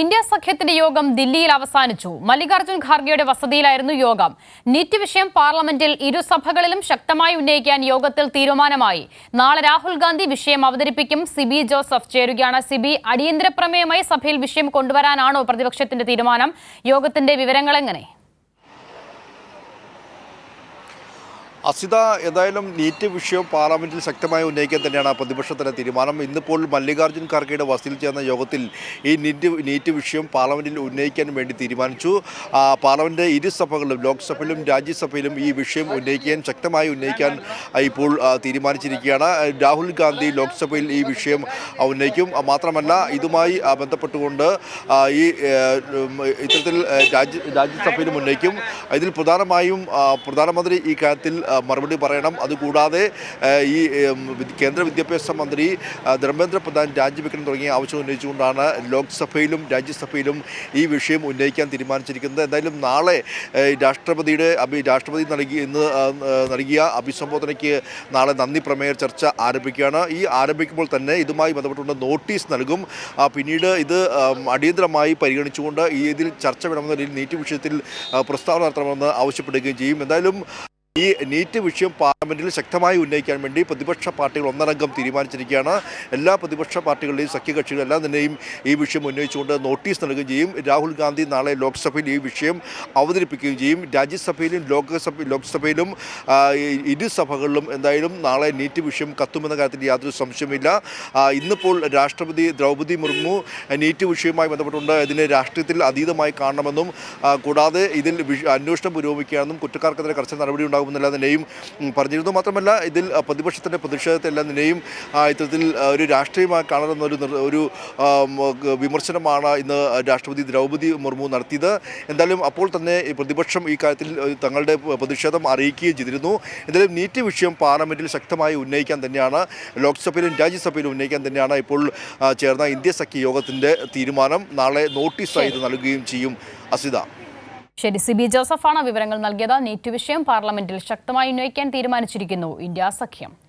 India സഖ്യത്തിന്റെ യോഗം ദില്ലിയിൽ അവസാനിച്ചു. മല്ലികാർജുൻ ഖാർഗെയുടെ വസതിയിലായിരുന്നു യോഗം. നീറ്റ് വിഷയം പാർലമെന്റിൽ ഇരുസഭകളിലും ശക്തമായി ഉന്നയിക്കാൻ യോഗത്തിൽ തീരുമാനമായി. നാളെ രാഹുൽ ഗാന്ധി വിഷയം അവതരിപ്പിക്കും. സിബി ജോസഫ് ചേരുകയാണ്. സിബി അടിയന്തര പ്രമേയമായി സഭയിൽ വിഷയം കൊണ്ടുവരാനാണോ പ്രതിപക്ഷത്തിന്റെ തീരുമാനം? യോഗത്തിന്റെ വിവരങ്ങൾ എങ്ങനെ അസിത ഏതായാലും നീറ്റ് വിഷയം പാർലമെന്റിൽ ശക്തമായി ഉന്നയിക്കാൻ തന്നെയാണ് പ്രതിപക്ഷത്തിന്റെ തീരുമാനം. ഇന്നിപ്പോൾ മല്ലികാർജുൻ ഖാർഗെയുടെ വസതിയിൽ ചേർന്ന യോഗത്തിൽ ഈ നീറ്റ് നീറ്റ് വിഷയം പാർലമെന്റിൽ ഉന്നയിക്കാൻ വേണ്ടി തീരുമാനിച്ചു. പാർലമെന്റ് ഇരു ഇരുസഭകളിലും ലോക്സഭയിലും രാജ്യസഭയിലും ഈ വിഷയം ഉന്നയിക്കാൻ ശക്തമായി ഉന്നയിക്കാൻ ഇപ്പോൾ തീരുമാനിച്ചിരിക്കുകയാണ്. രാഹുൽ ഗാന്ധി ലോക്സഭയിൽ ഈ വിഷയം ഉന്നയിക്കും. മാത്രമല്ല ഇതുമായി ബന്ധപ്പെട്ടുകൊണ്ട് ഈ ഇത്തരത്തിൽ രാജ്യ രാജ്യസഭയിലും ഉന്നയിക്കും. ഇതിൽ പ്രധാനമായും പ്രധാനമന്ത്രി ഈ കാര്യത്തിൽ മറുപടി പറയണം. അതുകൂടാതെ ഈ കേന്ദ്ര വിദ്യാഭ്യാസ മന്ത്രി ധർമ്മേന്ദ്ര പ്രധാൻ രാജിവെക്കണം തുടങ്ങിയ ആവശ്യം ഉന്നയിച്ചുകൊണ്ടാണ് ലോക്സഭയിലും രാജ്യസഭയിലും ഈ വിഷയം ഉന്നയിക്കാൻ തീരുമാനിച്ചിരിക്കുന്നത്. എന്തായാലും നാളെ രാഷ്ട്രപതിയുടെ അഭി രാഷ്ട്രപതി നൽകി ഇന്ന് നൽകിയ അഭിസംബോധനയ്ക്ക് നാളെ നന്ദി പ്രമേയ ചർച്ച ആരംഭിക്കുകയാണ്. ഈ ആരംഭിക്കുമ്പോൾ തന്നെ ഇതുമായി ബന്ധപ്പെട്ടുകൊണ്ട് നോട്ടീസ് നൽകും. പിന്നീട് ഇത് അടിയന്തരമായി പരിഗണിച്ചുകൊണ്ട് ഈ ഇതിൽ ചർച്ച വേണമെന്ന നീറ്റ് വിഷയത്തിൽ പ്രസ്താവന നടത്തണമെന്ന് ആവശ്യപ്പെടുകയും ചെയ്യും. എന്തായാലും ഈ നീറ്റ് വിഷയം പാർലമെന്റിൽ ശക്തമായി ഉന്നയിക്കാൻ വേണ്ടി പ്രതിപക്ഷ പാർട്ടികൾ ഒന്നടങ്കം തീരുമാനിച്ചിരിക്കുകയാണ്. എല്ലാ പ്രതിപക്ഷ പാർട്ടികളുടെയും സഖ്യകക്ഷികൾ എല്ലാം തന്നെയും ഈ വിഷയം ഉന്നയിച്ചുകൊണ്ട് നോട്ടീസ് നൽകുകയും ചെയ്യും. രാഹുൽ ഗാന്ധി നാളെ ലോക്സഭയിൽ ഈ വിഷയം അവതരിപ്പിക്കുകയും ചെയ്യും. രാജ്യസഭയിലും ലോകസഭ ലോക്സഭയിലും ഇരുസഭകളിലും എന്തായാലും നാളെ നീറ്റ് വിഷയം കത്തുമെന്ന കാര്യത്തിൽ യാതൊരു സംശയമില്ല ഇന്നിപ്പോൾ രാഷ്ട്രപതി ദ്രൗപദി മുർമു നീറ്റ് വിഷയവുമായി ബന്ധപ്പെട്ടുണ്ട്. ഇതിനെ രാഷ്ട്രീയത്തിൽ അതീതമായി കാണണമെന്നും കൂടാതെ ഇതിൽ വിഷ- അന്വേഷണം പുരോഗമിക്കുകയാണെന്നും കുറ്റക്കാർക്കെതിരെ കർശന നടപടി ഉണ്ടാകുമെന്നെല്ലാം തന്നെയും നിലയും പറഞ്ഞിരുന്നു. മാത്രമല്ല ഇതിൽ പ്രതിപക്ഷത്തിന്റെ പ്രതിഷേധത്തെ എല്ലാ നിലയും ഇത്തരത്തിൽ ഒരു രാഷ്ട്രീയമായി കാണണമെന്നൊരു ഒരു വിമർശനമാണ് ഇന്ന് രാഷ്ട്രപതി ദ്രൗപദി മുർമു നടത്തിയത്. എന്തായാലും അപ്പോൾ തന്നെ പ്രതിപക്ഷം ഈ കാര്യത്തിൽ തങ്ങളുടെ പ്രതിഷേധം അറിയിക്കുകയും ചെയ്തിരുന്നു. എന്തായാലും നീറ്റ് വിഷയം പാർലമെന്റിൽ ശക്തമായി ഉന്നയിക്കാൻ തന്നെയാണ് ലോക്സഭയിലും രാജ്യസഭയിലും ഉന്നയിക്കാൻ തന്നെയാണ് ഇപ്പോൾ ചേർന്ന ഇന്ത്യ സഖ്യ യോഗത്തിന്റെ തീരുമാനം. നാളെ നോട്ടീസായി ഇത് നൽകുകയും ചെയ്യും അസിത. ശരി സി ബി ജോസഫാണ് വിവരങ്ങൾ നൽകിയത്. നീറ്റ് വിഷയം പാർലമെന്റിൽ ശക്തമായി ഉന്നയിക്കാൻ തീരുമാനിച്ചിരിക്കുന്നു. ഇന്ത്യ സഖ്യം.